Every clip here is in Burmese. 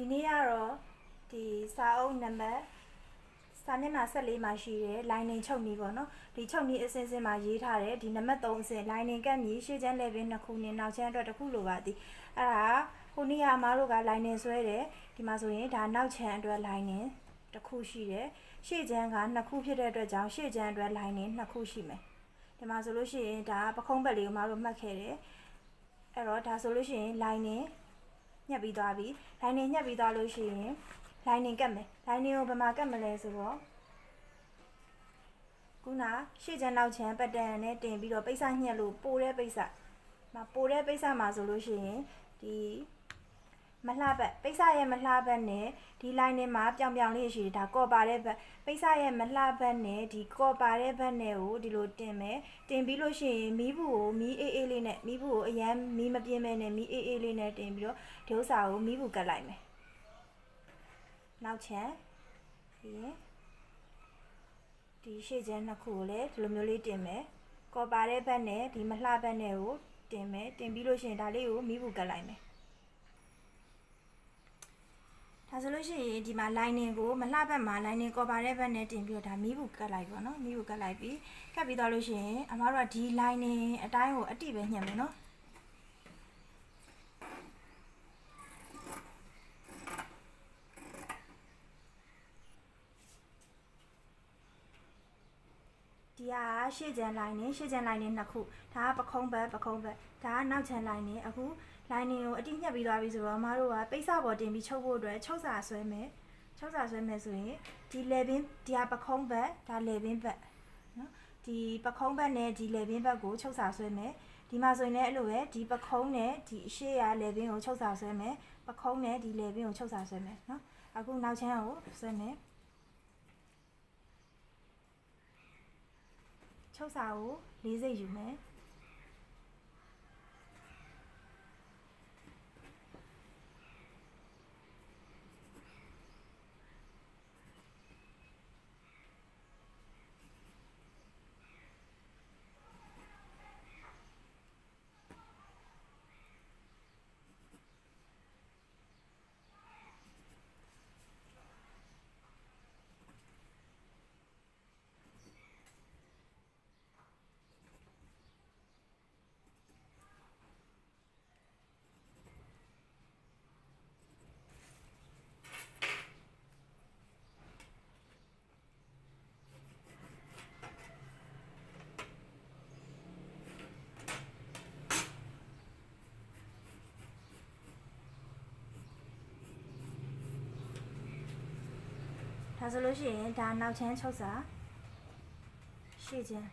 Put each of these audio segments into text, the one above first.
ဒီနေ့ကတော့ဒီစာအုပ်နံပါတ်စာမျက်နှာ14မှာရှိတဲ့ lining ချုပ်နည်းပေါ့နော်ဒီချုပ်နည်းအစင်းစင်းမှာရေးထားတယ်ဒီနံပါတ်3အစင်း lining ကပ်မြည်ရှေ့ချမ်း level နှစ်ခုနဲ့နောက်ချမ်းအတွက်တစ်ခုလိုပါသည်အဲ့ဒါဟိုနေ့ကအမားတို့က lining ဆွဲတယ်ဒီမှာဆိုရင်ဒါနောက်ချမ်းအတွက် lining တစ်ခုရှိတယ်ရှေ့ချမ်းကနှစ်ခုဖြစ်တဲ့အတွက်ကြောင့်ရှေ့ချမ်းအတွက် lining နှစ်ခုရှိမယ်ဒီမှာဆိုလို့ရှိရင်ဒါပခုံးဘက်လေးကိုအမားတို့မှတ်ခဲ့တယ်အဲ့တော့ဒါဆိုလို့ရှိရင် lining ညှက်ပြီးသွားပြီ lining ညှက်ပြီးသွားလို့ရှိရင် lining ကတ်မယ် lining ကိုဘယ်မှာကတ်မလဲဆိုတော့ခုနရှေ့ချမ်းနောက်ချမ်းပတ်တန်နဲ့တင်ပြီးတော့ပိတ်စညှက်လို့ပိုတဲ့ပိတ်စမပိုတဲ့ပိတ်စမှာဆိုလို့ရှိရင်ဒီ မလှဘက်ပိတ်စရဲ့မလှဘက်နဲ့ဒီ lining မှာပြောင်ပြောင်လေးရှိတယ်ဒါကော်ပါတဲ့ဘက်ပိတ်စရဲ့မလှဘက်နဲ့ဒီကော်ပါတဲ့ဘက်နဲ့ကိုဒီလိုတင်မယ်တင်ပြီးလို့ရှိရင်မီးဘူးကိုမီးအေးအေးလေးနဲ့မီးဘူးကိုအရန်မီးမပြင်းမဲနဲ့မီးအေးအေးလေးနဲ့တင်ပြီးတော့ဒီဥစ္စာကိုမီးဘူးကတ်လိုက်မယ်နောက်ချမ်းပြီးရင်ဒီရှေ့ချမ်းနှစ်ခုကိုလည်းဒီလိုမျိုးလေးတင်မယ်ကော်ပါတဲ့ဘက်နဲ့ဒီမလှဘက်နဲ့ကိုတင်မယ်တင်ပြီးလို့ရှိရင်ဒါလေးကိုမီးဘူးကတ်လိုက်မယ် ဒါဆိုလို့ရှိရင်ဒီမှာ lining ကိုမလှဘက်မှာ lining ကော်ပါတဲ့ဘက်နဲ့တင်ပြီးတော့ဒါမီးဘူးကတ်လိုက်ပါတော့မီးဘူးကတ်လိုက်ပြီးကတ်ပြီးသွားလို့ရှိရင်အမတို့ကဒီ lining အတိုင်းကိုအတိပဲညှက်မယ်နော်ဒီကရှေ့ချမ်း line နဲ့ရှေ့ချမ်း line နဲ့နှစ်ခုဒါကပခုံးဘက်ပခုံးဘက်ဒါကနောက်ချမ်း line နဲ့အခု line ကိုအတိညှက်ပြီးသွားပြီဆိုတော့အမတို့ကပိတ်စပေါ်တင်ပြီးချုပ်ဖို့အတွက်ချုပ်စာဆွဲမယ်ချုပ်စာဆွဲမယ်ဆိုရင်ဒီလေဘင်းဒီကပခုံးဘက်ဒါလေဘင်းဘက်နော်ဒီပခုံးဘက်နဲ့ဒီလေဘင်းဘက်ကိုချုပ်စာဆွဲမယ်ဒီမှာဆိုရင်လည်းအဲ့လိုပဲဒီပခုံးနဲ့ဒီအရှိရလေဘင်းကိုချုပ်စာဆွဲမယ်ပခုံးနဲ့ဒီလေဘင်းကိုချုပ်စာဆွဲမယ်နော်အခုနောက်ချမ်းကိုဆွဲမယ်ချုပ်စာကိုလေးစိတ်ယူမယ် ဒါဆိုလို့ရှိရင်ဒါနောက်ချမ်းချုပ်စာရှေ့ချမ်း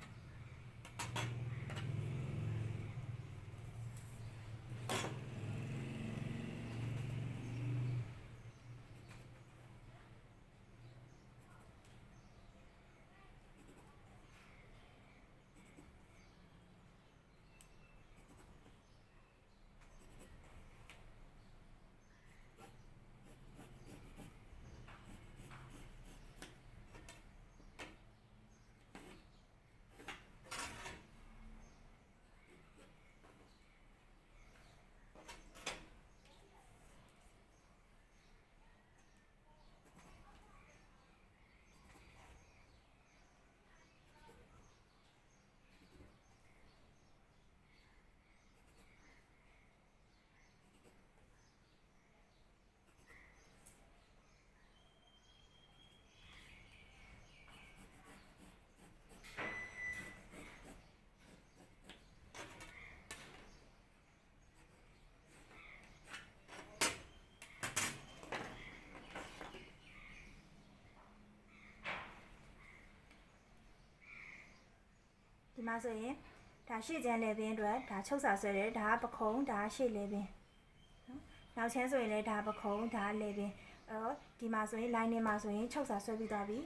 မှာဆိုရင်ဒါရှေ့ချမ်းလေဘင်းအတွက်ဒါချုပ်စာဆွဲတယ်ဒါကပခုံးဒါကရှေ့လေဘင်းနော်နောက်ချမ်းဆိုရင်လည်းဒါပခုံးဒါလေဘင်းအဲ့တော့ဒီမှာဆိုရင် line နဲ့မှာဆိုရင်ချုပ်စာဆွဲပြီးသွားပြီ